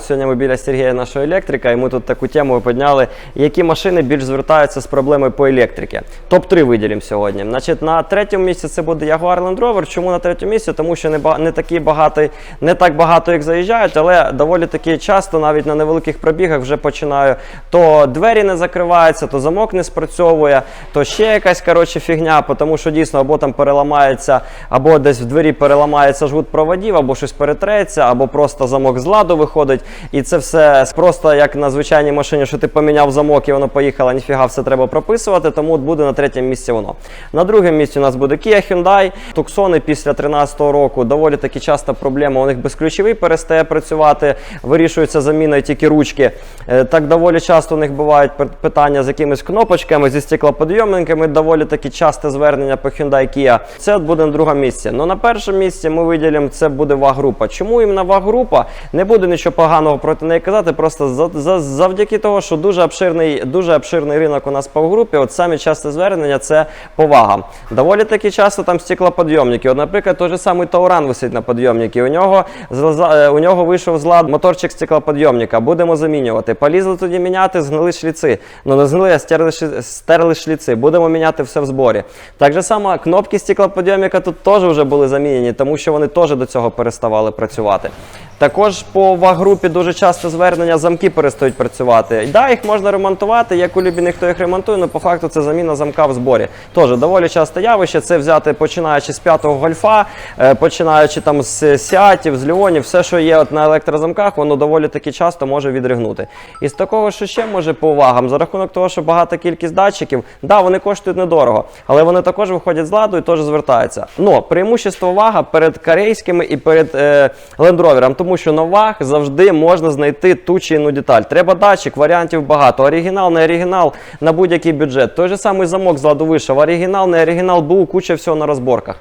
Сьогодні ми біля Сергія нашого електрика, і ми тут таку тему підняли, які машини більш звертаються з проблемою по електриці. Топ-3 виділимо сьогодні. Значить, на третьому місці це буде Jaguar Land Rover. Чому на третьому місці? Тому що не, не, такі багато, не так багато їх заїжджають, але доволі таки часто, навіть на невеликих пробігах, вже починаю. То двері не закриваються, то замок не спрацьовує, то ще якась коротше, фігня, тому що дійсно або там переламається, або десь в двері переламається жгут проводів, або щось перетреться, або просто замок з ладу виходить. І це все просто як на звичайній машині, що ти поміняв замок і воно поїхало, ніфіга, все треба прописувати, тому буде на третьому місці воно. На другому місці у нас буде Kia Hyundai. Туксони після 2013 року доволі таки часта проблема. У них безключовий перестає працювати, вирішується заміною тільки ручки. Е, Так доволі часто у них бувають питання з якимись кнопочками, зі стеклоподйомниками. Доволі таки часте звернення по Hyundai Kia. Це буде на другому місці. Ну на першому місці ми виділимо це буде ваг-група. Чому іменно ваг-група? Не буде нічого поганого проти неї казати. Просто за, за, завдяки того, що дуже обширний, дуже обширний ринок у нас по групі. От самі часте звернення це повага. Доволі таки часто там стеклоподйомники. От, наприклад, той же самий Тауран висить на подйомнику. У нього е, у нього вийшов з ладу моторчик стеклоподйомника. Будемо замінювати. Полізли тоді міняти, згнили шліци. Ну не згнили, а стерли, стерли шліци. Будемо міняти все в зборі. Так же само кнопки стеклоподйомника тут теж вже були замінені, тому що вони теж до цього переставали працювати. Також по ваг-групі дуже часто звернення замки перестають працювати. Да, їх можна ремонтувати, як у Любіни, хто їх ремонтує, але по факту це заміна замка в зборі. Теж доволі часто явище. Це взяти починаючи з п'ятого гольфа, е, починаючи там з сіатів, з ліонів, все, що є от на електрозамках, воно доволі таки часто може відригнути. І з такого, що ще може по увагам, за рахунок того, що багата кількість датчиків, да, вони коштують недорого, але вони також виходять з ладу і теж звертаються. Но преимущество вага перед корейськими і перед е, Rover, тому що на ваг завжди можна знайти ту чи іншу деталь. Треба датчик, варіантів багато. Оригінал, не оригінал на будь-який бюджет. Той же самий замок з ладу вийшов. Оригінал, не оригінал, був куча всього на розборках.